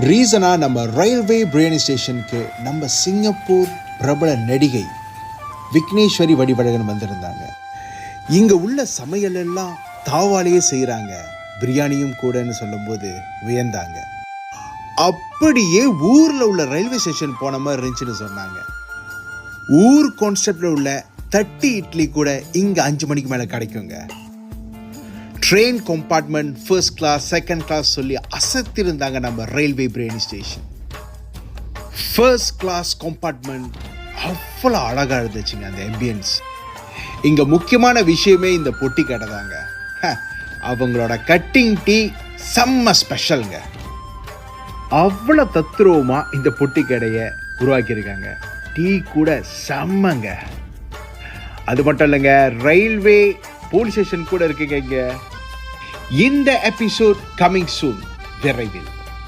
ரீசனாக நம்ம ரயில்வே பிரியாணி ஸ்டேஷனுக்கு நம்ம சிங்கப்பூர் பிரபல நடிகை விக்னேஸ்வரி வடிவழகன் வந்திருந்தாங்க. இங்கே உள்ள சமையல் எல்லாம் தாவாலேயே செய்கிறாங்க பிரியாணியும் கூடன்னு சொல்லும்போது வியந்தாங்க. அப்படியே ஊரில் உள்ள ரயில்வே ஸ்டேஷன் போன மாதிரி இருந்துச்சுன்னு சொன்னாங்க. ஊர் கான்செப்டில் உள்ள தட்டி இட்லி கூட இங்கே அஞ்சு மணிக்கு மேலே கிடைக்குங்க. Train compartment first class second class சொல்லி அசத்திருந்தாங்க நம்ம railway biryani station first class compartment அவ்வளோ அழகாக இருந்துச்சுங்க அந்த எம்பியன்ஸ் இங்கே முக்கியமான விஷயமே இந்த பொட்டி கடை தாங்க. அவங்களோட கட்டிங் டீ செம்ம ஸ்பெஷலுங்க அவ்வளோ தத்ரூபமாக இந்த பொட்டி கடையை உருவாக்கியிருக்காங்க. டீ கூட செம்மங்க. அது மட்டும் இல்லைங்க ரயில்வே போலீஸ் ஸ்டேஷன் கூட இருக்குங்க இங்கே. இந்த எபிசோட் கமிங் சூன் விரைவில்